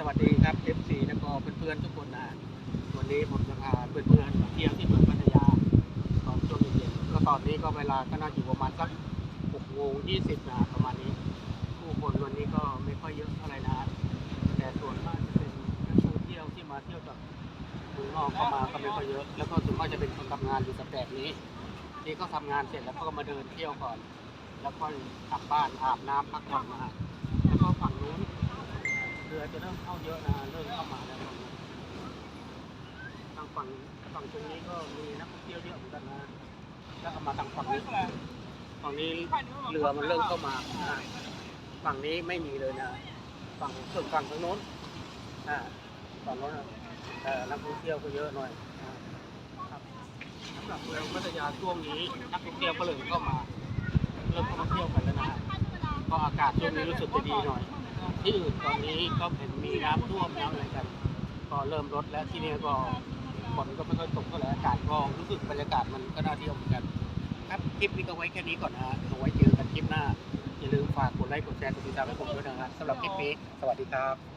สวัสดีครับ FC แล้วก็เพื่อนๆทุกคนนะวันนี้ผมจะพาเพื่อนๆมาเที่ยวที่เมืองพัทยาตอนช่วงเย็นๆก็ตอนนี้ก็เวลาก็น่าอยู่ประมาณสัก6โมง20นะประมาณนี้ ผู้คนวันนี้ก็ไม่ค่อยเยอะเท่าไหร่นะแต่ส่วนมากจะเป็นนักท่องเที่ยวที่มาเที่ยวจากเมืองนอกเข้ามาก็ไม่ค่อยเยอะ แล้วก็ส่วนมากจะเป็นคนทำงานอยู่กับแบบนี้ที่ก็ทำงานเสร็จแล้วก็มาเดินเที่ยวก่อน แล้วก็กลับบ้านอาบน้ำพักผ่อนนะฮะแล้วก็ฝั่งนู้น เรือจะเริ่มเข้าเยอะนะเริ่มเข้ามาแล้วทางฝั่งฝั่งตรงนี้ก็มีนักท่องเที่ยวเยอะเหมือนกันนะแล้วก็มาทางฝั่งนี้ฝั่งนี้เรือมันเริ่มเข้ามาฝั่งนี้ไม่มีเลยนะฝั่งส่วนฝั่งทางโน้นอ่าฝั่งโน้นอะเอ่นักท่องเที่ยวก็เยอะหน่อยครับสำหรับเมืองพัทยาช่วงนี้นักท่องเที่ยวก็เริ่มเข้ามาเริ่มเข้ามาเที่ยวกันแล้วนะก็อากาศช่วงนี้รู้สึกจะดีหน่อย ที่อื่นตอนนี้ก็เห็นมีน้ำท่วมน้ำอะไรกัน ก็เริ่มลดแล้วที่นี่ก็ฝนก็ไม่ค่อยตกเท่าไหร่อากาศก็รู้สึกบรรยากาศมันก็น่าเที่ยวเหมือนกัน ครับคลิปนี้ก็ไว้แค่นี้ก่อนนะฮะเอาไว้เจอกันคลิปหน้าอย่าลืมฝากกดไลค์กดแชร์กดติดตามให้ผมด้วยนะครับสำหรับคลิปนี้สวัสดีครับ